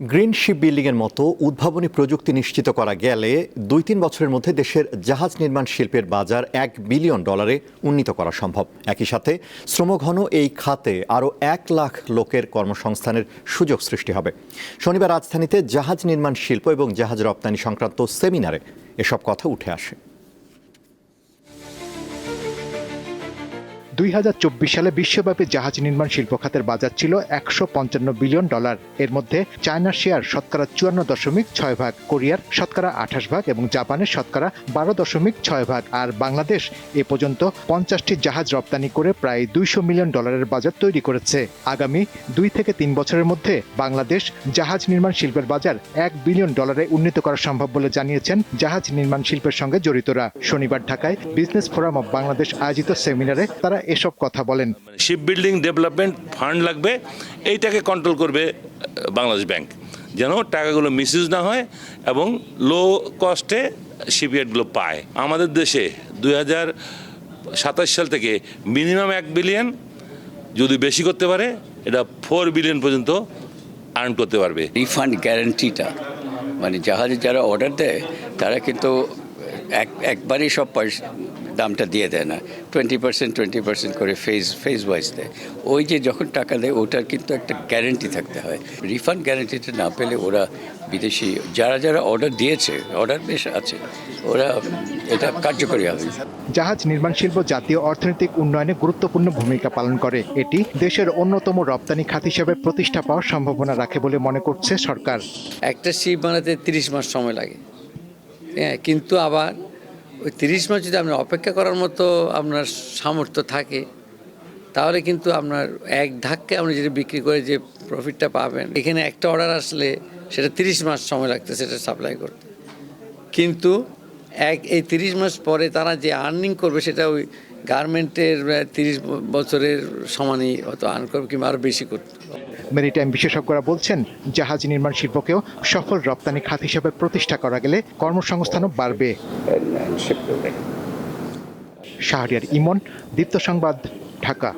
Green ship building এর মতো উদ্ভাবনী প্রযুক্তি নিশ্চিত করা গেলে দুই তিন বছরের মধ্যে দেশের জাহাজ নির্মাণ শিল্পের বাজার এক বিলিয়ন ডলারে উন্নীত করা সম্ভব। একই সাথে শ্রমঘন এই খাতে আরও এক লাখ লোকের কর্মসংস্থানের সুযোগ সৃষ্টি হবে। শনিবার রাজধানীতে জাহাজ নির্মাণ শিল্প এবং জাহাজ রপ্তানি সংক্রান্ত সেমিনারে এসব কথা উঠে আসে। দুই হাজার চব্বিশ সালে বিশ্বব্যাপী জাহাজ নির্মাণ শিল্প খাতের বাজার ছিল একশো পঞ্চান্ন বিলিয়ন ডলার। এর মধ্যে চায়নার শেয়ার শতকরা চুয়ান্ন দশমিক ছয় ভাগ, কোরিয়ার শতকরা আঠাশ ভাগ এবং জাপানের শতকরা বারো দশমিক ছয় ভাগ। আর বাংলাদেশ এ পর্যন্ত পঞ্চাশটি জাহাজ রপ্তানি করে প্রায় দুইশো মিলিয়ন ডলারের বাজার তৈরি করেছে। আগামী দুই থেকে তিন বছরের মধ্যে বাংলাদেশ জাহাজ নির্মাণ শিল্পের বাজার এক বিলিয়ন ডলারে উন্নীত করা সম্ভব বলে জানিয়েছেন জাহাজ নির্মাণ শিল্পের সঙ্গে জড়িতরা। শনিবার ঢাকায় বিজনেস ফোরাম অব বাংলাদেশ আয়োজিত সেমিনারে তারা এসব কথা বলেন। শিপ বিল্ডিং ডেভেলপমেন্ট ফান্ড লাগবে এইটাকে কন্ট্রোল করবে বাংলাদেশ ব্যাংক যেন টাকাগুলো মিসইউজ না হয় এবং লো কস্টে শিপইয়ার্ডগুলো পায়। আমাদের দেশে দুই হাজার সাতাশ সাল থেকে মিনিমাম এক বিলিয়ন যদি বেশি করতে পারে এটা ফোর বিলিয়ন পর্যন্ত আর্ন করতে পারবে। রিফান্ড গ্যারান্টিটা মানে জাহাজে যারা অর্ডার দেয় তারা কিন্তু এক একবারই সব পয়সা দামটা দিয়ে দেয় না। টোয়েন্টি পার্সেন্ট টোয়েন্টি পার্সেন্ট করে ফেজ ফেজ ওয়াইজ দেয়। ওই যে যখন টাকা দেয় ওটার কিন্তু একটা গ্যারেন্টি থাকতে হয়। রিফান্ড গ্যারেন্টিটা না পেলে ওরা বিদেশি যারা যারা অর্ডার দিয়েছে অর্ডার বেশ আছে ওরা এটা কার্যকরী হবে। জাহাজ নির্মাণ শিল্প জাতীয় অর্থনৈতিক উন্নয়নে গুরুত্বপূর্ণ ভূমিকা পালন করে। এটি দেশের অন্যতম রপ্তানি খাত হিসেবে প্রতিষ্ঠা পাওয়ার সম্ভাবনা রাখে বলে মনে করছে সরকার। একটা শিপ বানাতে তিরিশ মাস সময় লাগে। হ্যাঁ কিন্তু আবার ওই তিরিশ মাস যদি আপনার অপেক্ষা করার মতো আপনার সামর্থ্য থাকে, তাহলে কিন্তু আপনার এক ধাক্কে আপনি যদি বিক্রি করে যে প্রফিটটা পাবেন, এখানে একটা অর্ডার আসলে সেটা তিরিশ মাস সময় লাগতে সেটা সাপ্লাই করতে। কিন্তু এক, এই তিরিশ মাস পরে তারা যে আর্নিং করবে সেটা ওই গার্মেন্টের তিরিশ বছরের সমানই হয়তো আর্ন করবে কিংবা আরও বেশি করতে। মেরিটাইম বিশেষজ্ঞরা বলছেন, জাহাজ নির্মাণ শিল্পকেও সফল রপ্তানি খাত হিসেবে প্রতিষ্ঠা করা গেলে কর্মসংস্থানও বাড়বে। শাহরিয়ার ইমন, দীপ্ত সংবাদ, ঢাকা।